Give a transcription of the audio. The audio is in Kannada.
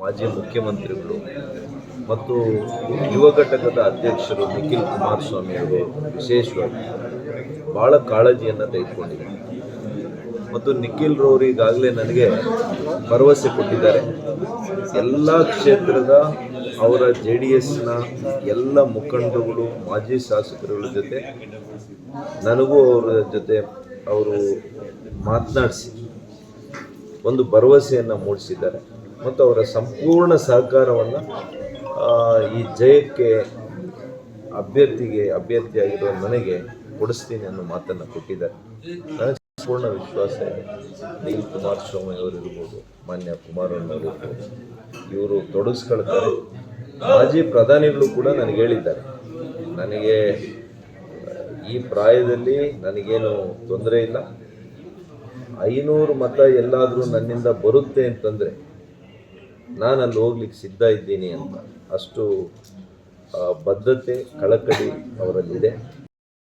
ಮಾಜಿ ಮುಖ್ಯಮಂತ್ರಿಗಳು ಮತ್ತು ಯುವ ಘಟಕದ ಅಧ್ಯಕ್ಷರು ನಿಖಿಲ್ ಕುಮಾರಸ್ವಾಮಿ ಅವರು ವಿಶೇಷವಾಗಿ ಭಾಳ ಕಾಳಜಿಯನ್ನು ತೆಗೆದುಕೊಂಡಿದ್ದಾರೆ. ಮತ್ತು ನಿಖಿಲ್ ರವರು ಈಗಾಗಲೇ ನನಗೆ ಭರವಸೆ ಕೊಟ್ಟಿದ್ದಾರೆ. ಎಲ್ಲ ಕ್ಷೇತ್ರದ ಅವರ ಜೆ ಡಿ ಎಸ್ನ ಎಲ್ಲ ಮುಖಂಡರುಗಳು, ಮಾಜಿ ಶಾಸಕರುಗಳ ಜೊತೆ ನನಗೂ ಅವರ ಜೊತೆ ಅವರು ಮಾತನಾಡಿಸಿ ಒಂದು ಭರವಸೆಯನ್ನು ಮೂಡಿಸಿದ್ದಾರೆ. ಮತ್ತು ಅವರ ಸಂಪೂರ್ಣ ಸಹಕಾರವನ್ನು ಈ ಜಯಕ್ಕೆ ಅಭ್ಯರ್ಥಿಗೆ ಅಭ್ಯರ್ಥಿಯಾಗಿರೋ ನನಗೆ ಕೊಡಿಸ್ತೀನಿ ಅನ್ನೋ ಮಾತನ್ನು ಕೊಟ್ಟಿದ್ದಾರೆ. ನನಗೆ ಸಂಪೂರ್ಣ ವಿಶ್ವಾಸ ಇದೆ. ನಿಖಿಲ್ ಕುಮಾರಸ್ವಾಮಿ ಅವರಿರ್ಬೋದು ಮಾನ್ಯ ಕುಮಾರಣ್ಣವರಿರ್ಬೋದು ಇವರು ತೊಡಗಿಸ್ಕೊಳ್ತಾರೆ. ಮಾಜಿ ಪ್ರಧಾನಿಗಳು ಕೂಡ ನನಗೆ ಹೇಳಿದ್ದಾರೆ. ನನಗೆ, ಈ ಪ್ರಾಯದಲ್ಲಿ ನನಗೇನು ತೊಂದರೆ ಇಲ್ಲ. ಐನೂರು ಮತ ಎಲ್ಲಾದರೂ ನನ್ನಿಂದ ಬರುತ್ತೆ ಅಂತಂದರೆ ನಾನು ಅಲ್ಲಿ ಹೋಗ್ಲಿಕ್ಕೆ ಸಿದ್ಧ ಇದ್ದೀನಿ ಅಂತ. ಅಷ್ಟು ಬದ್ಧತೆ ಕಳಕಳಿ ಅವರಲ್ಲಿದೆ.